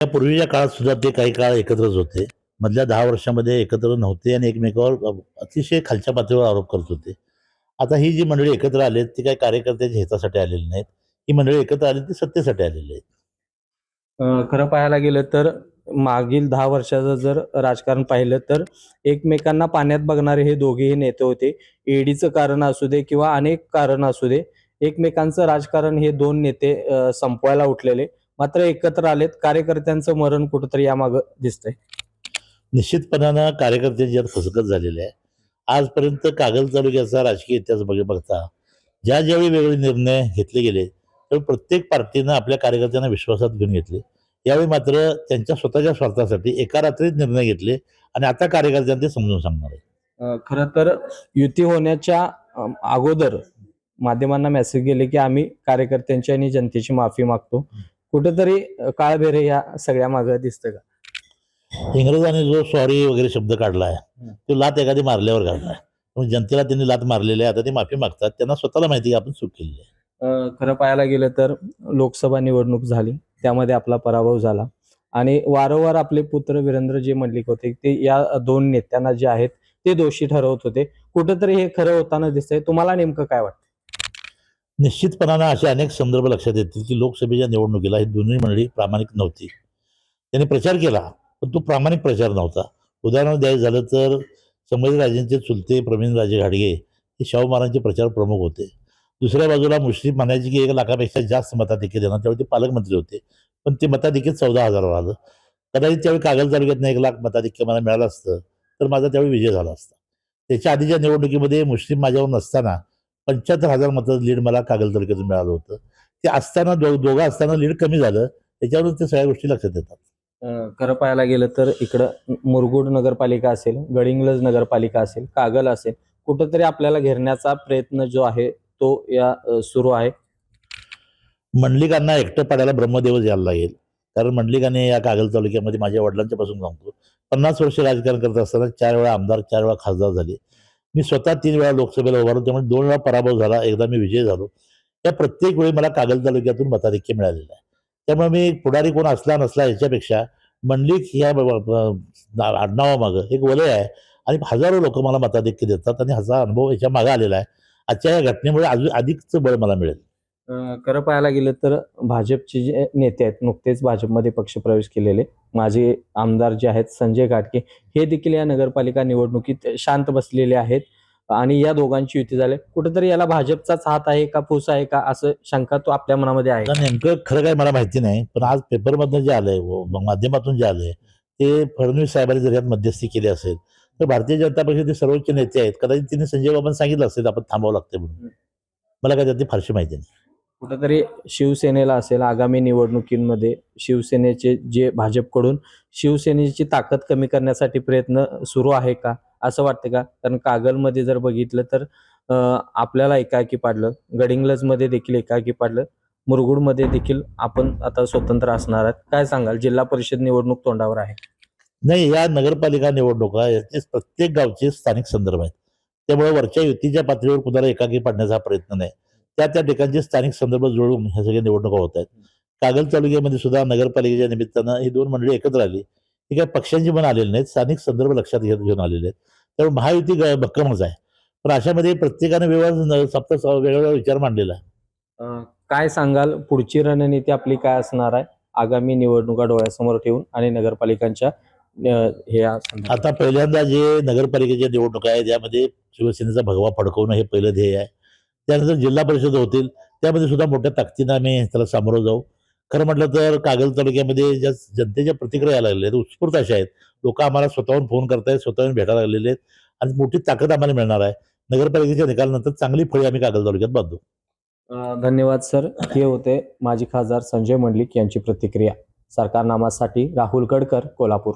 पूर्वीच्या काळात सुद्धा ते काही काळ एकत्रच होते. मधल्या दहा वर्षामध्ये एकत्र नव्हते आणि एकमेकावर अतिशय खालच्या पातळीवर आरोप करत होते. आता ही जी मंडळी एकत्र आली ती काही कार्यकर्त्याच्या हितासाठी आलेली नाहीत. ही मंडळी एकत्र आली ती सत्तेसाठी आलेली आहेत. खरं पाहायला गेलं तर मागील दहा वर्षाचं जर राजकारण पाहिलं तर एकमेकांना पाण्यात बघणारे हे दोघेही नेते होते. ईडीचं कारण असू दे किंवा अनेक कारण असू दे एकमेकांचं राजकारण हे दोन नेते संपवायला उठलेले. मात्र एकत्र आलेत. कार्यकर्त्यांचं मरण कुठंतरी यामागं दिसतंय. निश्चितपणानं कार्यकर्त्यांची यात फसगत झालेली आहे. आजपर्यंत कागल तालुक्याचा राजकीय इतिहास बघ बघता ज्या ज्यावेळी वेगळे निर्णय घेतले गेले तर प्रत्येक पार्टीनं आपल्या कार्यकर्त्यांना विश्वासात घेऊन घेतले. यावेळी मात्र त्यांच्या स्वतःच्या स्वार्थासाठी एका रात्रीत निर्णय घेतले आणि आता कार्यकर्त्यांना ते समजून सांगणार आहे खरं तर युती होण्याच्या अगोदर माध्यमांना मेसेज गेले की आम्ही कार्यकर्त्यांची आणि जनतेची माफी मागतो. कुठेतरी अं, काळबेरे या सगळ्या मागं दिसतं का? इंग्रजांनी जो सॉरी वगैरे शब्द काढलाय तो लात एखादी मारल्यावर काढलाय. मग जनतेला त्यांनी लात मारलेली आहे आता ते माफी मागतात त्यांना स्वतःला माहिती आहे आपण चूक केलेली आहे. अं, खरं पाहायला गेलं तर लोकसभा निवडणूक झाली त्यामध्ये आपला पराभव झाला. आणि वारंवार आपले पुत्र वीरेंद्र जे मल्लिक होते ते या दोन नेत्यांना जे आहेत ते दोषी ठरवत होते. कुठेतरी हे खरं होताना दिसतंय. तुम्हाला नेमकं काय वाटतं? निश्चितपणानं असे अनेक संदर्भ लक्षात येतील की लोकसभेच्या निवडणुकीला ही दोन्ही मंडळी प्रामाणिक नव्हती. त्यांनी प्रचार केला पण तो प्रामाणिक प्रचार नव्हता. उदाहरण द्यायचं झालं तर संभाजीराजेंचे चुलते प्रवीणराजे घाडगे हे शाहू महाराजांचे प्रचार प्रमुख होते. दुसऱ्या बाजूला मुस्लिम म्हणायची की एक लाखापेक्षा जास्त मताधिक्य देणार त्यावेळी ते पालकमंत्री होते. पण ते मताधिक्य चौदा हजारावर आलं. कदाचित त्यावेळी कागल तालुक्यातनं एक लाख मताधिक्य मला मिळालं असतं तर माझा त्यावेळी विजय झाला असता. त्याच्या आधीच्या निवडणुकीमध्ये मुस्लिम माझ्यावर नसताना पंच्याहत्तर हजार मतं लीड मला कागल तालुक्यातून मिळालं होतं. ते असताना दो दोघं असताना लीड कमी झालं त्याच्यावरून ते सगळ्या गोष्टी लक्षात येतात. अं, खरं पाहायला गेलं तर इकडं मुरगुड नगरपालिका असेल गडिंग्लज नगरपालिका असेल कागल असेल कुठंतरी आपल्याला घेरण्याचा प्रयत्न जो आहे तो या अं, सुरू आहे. मंडलिकांना एकटं पाडायला ब्रह्मदेवच यायला लागेल. कारण मंडलिकाने या कागल तालुक्यामध्ये माझ्या वडिलांच्या पासून सांगतो. पन्नास वर्ष राजकारण करत असताना चार वेळा आमदार चार वेळा खासदार झाले. मी स्वतः तीन वेळा लोकसभेला उभारलो त्यामुळे दोन वेळा पराभव झाला एकदा मी विजय झालो. या प्रत्येक वेळी मला कागल तालुक्यातून मताधिक्य मिळालेलं आहे. त्यामुळे मी पुढारी कोण असला नसला याच्यापेक्षा मंडलिक या आडनावामागं एक वलय आहे आणि हजारो लोक मला मताधिक्य देतात आणि ह्याचा अनुभव याच्या मागे आलेला आहे. आजच्या या घटनेमुळे अजून अधिकचं बळ मला मिळेल. खरं पाहायला गेलं तर भाजपचे जे नेते आहेत नुकतेच भाजपमध्ये पक्षप्रवेश केलेले. माजी आमदार जे आहेत संजय घाटके हे देखील या नगरपालिका निवडणुकीत शांत बसलेले आहेत आणि या दोघांची युती झाली. कुठेतरी याला भाजपचाच हात आहे का फूस आहे का असं शंका तो आपल्या मनामध्ये आहे. नेमकं खरं काय मला माहिती नाही पण आज पेपरमधनं जे आलंय माध्यमातून जे आलंय ते फडणवीस साहेबांनी जर यात मध्यस्थी केली असेल तर भारतीय जनता पक्षाचे सर्वोच्च नेते आहेत कदाचित तिने संजय बाबांना सांगितलं असेल आपण थांबावं लागते म्हणून. मला काय त्यातली फारशी माहिती नाही. कुठंतरी शिवसेनेला असेल आगामी निवडणुकीमध्ये शिवसेनेचे जे भाजपकडून शिवसेनेची ताकद कमी करण्यासाठी प्रयत्न सुरू आहे का? असं वाटतं का? कारण कागलमध्ये जर बघितलं तर आपल्याला एकाकी पाडलं. गडिंग्लजमध्ये देखील एकाकी पाडलं. मुरगुडमध्ये देखील आपण आता स्वतंत्र असणार आहात. काय सांगाल? जिल्हा परिषद निवडणूक तोंडावर आहे. नाही या नगरपालिका निवडणुका याचे प्रत्येक गावचे स्थानिक संदर्भ आहेत. त्यामुळे वरच्या युतीच्या पातळीवर कुणाला एकाकी पाडण्याचा प्रयत्न नाही. त्या त्या ठिकाणचे स्थानिक संदर्भ जुळवून ह्या सगळ्या निवडणुका होत आहेत. कागल तालुक्यामध्ये सुद्धा नगरपालिकेच्या निमित्तानं ही दोन मंडळी एकत्र आली. ही काही पक्षांची पण आलेली नाहीत स्थानिक संदर्भ लक्षात घेत घेऊन आलेले आहेत. त्यामुळे महायुती भक्कमच आहे. पण अशामध्ये प्रत्येकाने वेगळा सप्त वेगवेगळा विचार मांडलेला आहे. काय सांगाल? पुढची रणनीती आपली काय असणार आहे? आगामी निवडणुका डोळ्यासमोर ठेवून आणि नगरपालिकांच्या हे? आता पहिल्यांदा जे नगरपालिकेच्या निवडणुका आहेत यामध्ये शिवसेनेचा भगवा फडकवणं हे पहिलं ध्येय आहे. त्यानंतर जिल्हा परिषद होतील त्यामध्ये सुद्धा मोठ्या ताकदीनं आम्ही त्याला सामोरं जाऊ. खरं म्हटलं तर कागल तालुक्यामध्ये ज्या जनतेच्या प्रतिक्रिया यायला लागलेल्या आहेत उत्स्फूर्त अशा आहेत. लोक आम्हाला स्वतःहून फोन करतायत स्वतःहून भेटायला लागलेले आहेत आणि मोठी ताकद आम्हाला मिळणार आहे. नगरपालिकेच्या निकालानंतर चांगली फळी आम्ही कागल तालुक्यात बांधू धन्यवाद सर. हे होते माजी खासदार संजय मंडलिक यांची प्रतिक्रिया. सरकारनामासाठी राहुल गडकर कोल्हापूर.